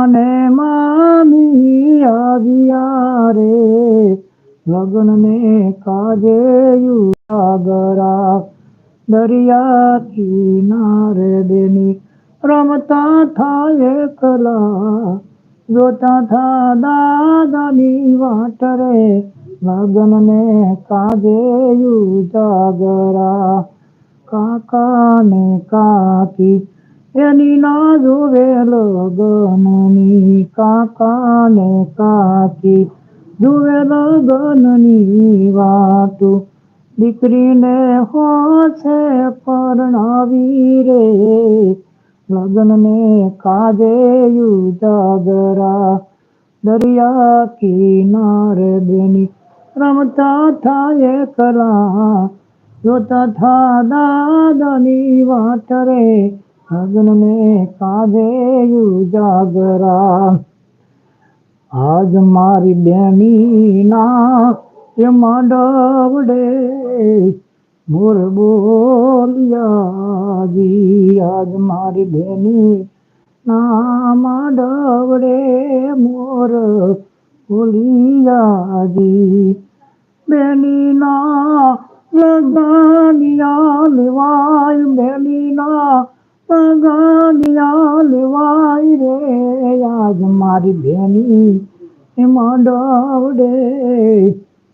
કાને મામી આવ્યા રે. લગ્નને કાજે યુગરા દરિયા કિનારે બેની રમતા થાય એકલા જોતા થા દાદાની વાટ રે. લગ્નને કાજે યુજાગરા. કાકા ને કાકી એની ના જોવે લગનની કાકા ને કાકી. જુએ લગનની વાતું દીકરીને હોશે પરણાવી રે. લગ્નને કાજે યુજાગરા દરિયા કિનારે બેની રમતા થાય કલા. જોતા થા દાદાની વાટ રે. લગ્નને કાજે યુજાગરા આજ મારી બેની ના એ માંડવડે મોર બોલિયા જી આજ મારી બેની ના માંડવડે મોર બોલિયા જી બેની ના લગાનિયા લેવાય બેની ના લગાનિયા લેવાય રે આજ મારી બેની એમાં માંડવડે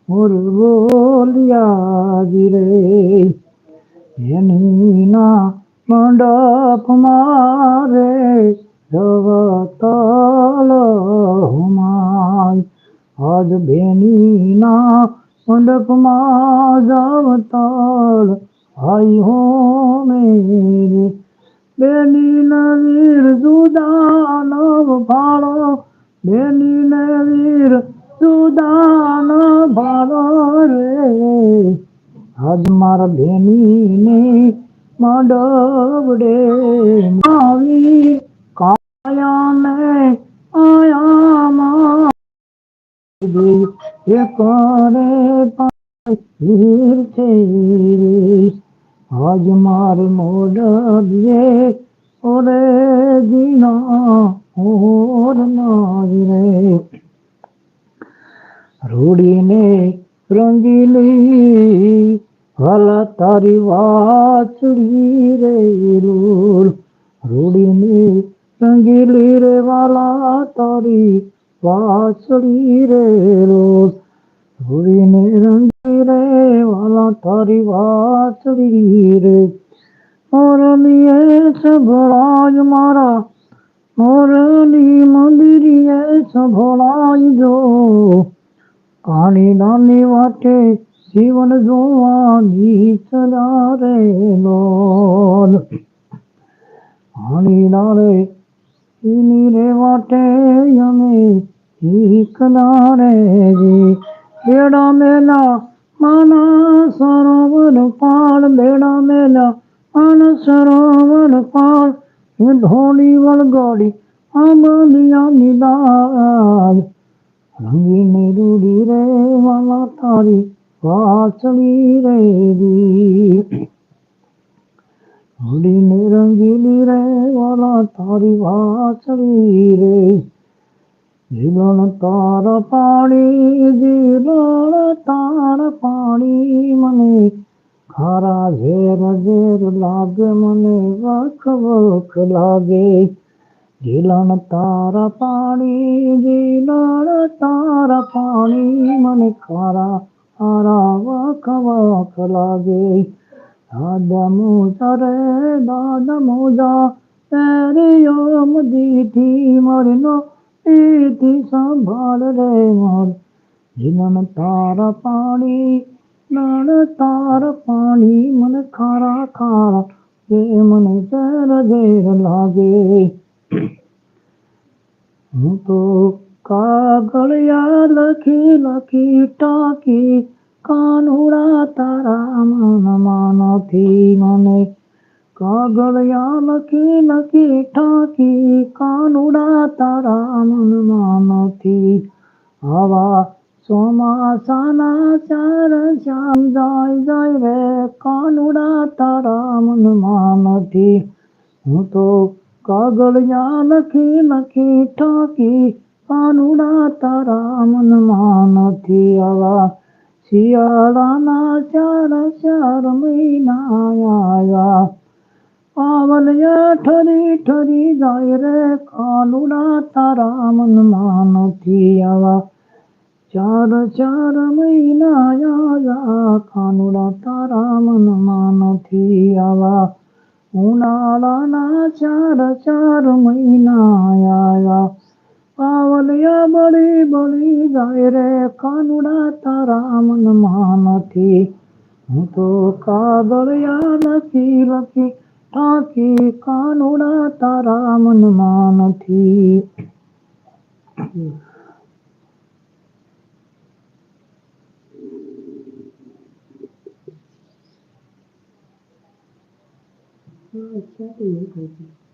મોર બોલિયા રે એની ના મંડપ મારે જવતલ હુમાય આજ બેની ના મંડપમાં જવતલ આઈ હો મેરે બેની નવીર જુદાન ભાળો બેની નવીર જુદાન ભાળો રે. આજ મારા બેનીને માંડવડે આવી કાયાને આયામાં એ કરે પીર છે. આજ માર મોડે ઓરે દીના ઓર રે. રૂડીને રંગીલી વાલા તારી વાચડી રે રૂડ રૂડીને રંગીલી રે વાલા તારી વાચડી રે રૂડ રૂડીને રંગી રે તારી વાચડી રે મોરલીએ સભળાય મારા. મોરલી મંદિરીએ સભળાય જો કાણી નાની વાટે જીવન જોવાની ચલા રે લોલ કાણી નારે એની રે વાટે અમે શીખના રે જી બેડા મેલા માના સરોવર પાળ, બેડા મેલા, માન સરોવર પાળ, એ ધોળી વળગાડી, આંબલિયા નિદાય રંગીને રૂડી રે વાલા તારી વાસળી રે દી રૂડીને રંગીલી રે વાલા તારી વાસળી રે જીવન તાર પાણી, જીવન તાર પાણી મને. ખારા ઝેર ઝેર લાગે, મને વખ વખ લાગે. જીલણ તાર પાણી જીલણ તાર પાણી મને ખારા ખારા વખ વખ લાગે. દાદા મોજા રે દાદા મોજા તેરી ઓમ દીધી મરનો દીધી સંભાળ રે મોર. જીલણ તાર પાણી નળ તાર પાણી, મને ખારા ખારા, જે મને ઝેર ઝેર લાગે. હું તો કાગળિયા લખી લખી ટાંકી, કાનુડા તારા મનમાં નથી મને કાગળિયા લખી લખી ટાંકી કાનુડા તારા મનમાં નથી આવા ચોમાસાના ચાર શ્યામ જાય જાય રે, કાનુડા તારા મનમાં નથી હું તો કાગળિયા લખી લખી ઠાકી, કાનુડા તારા મનમાં નથી આવા શિયાળાના ચાર ચાર મહિના આવ્યા પાવલિયા ઠરી ઠરી જાય રે કાલુડા તારા મનમાં નથી આવા. ચાર ચાર મહિના આવ્યા કાનુડા તારા મનમાં નથી આવા. ઉનાળાના ચાર ચાર મહિના આવ્યા પાવલિયા બળી બળી જાય રે કાનુડા તારા મનમાં નથી હું તો કાગળિયા લખી લખી ટાંકી કાનુડા તારા મનમાં નથી કહે છે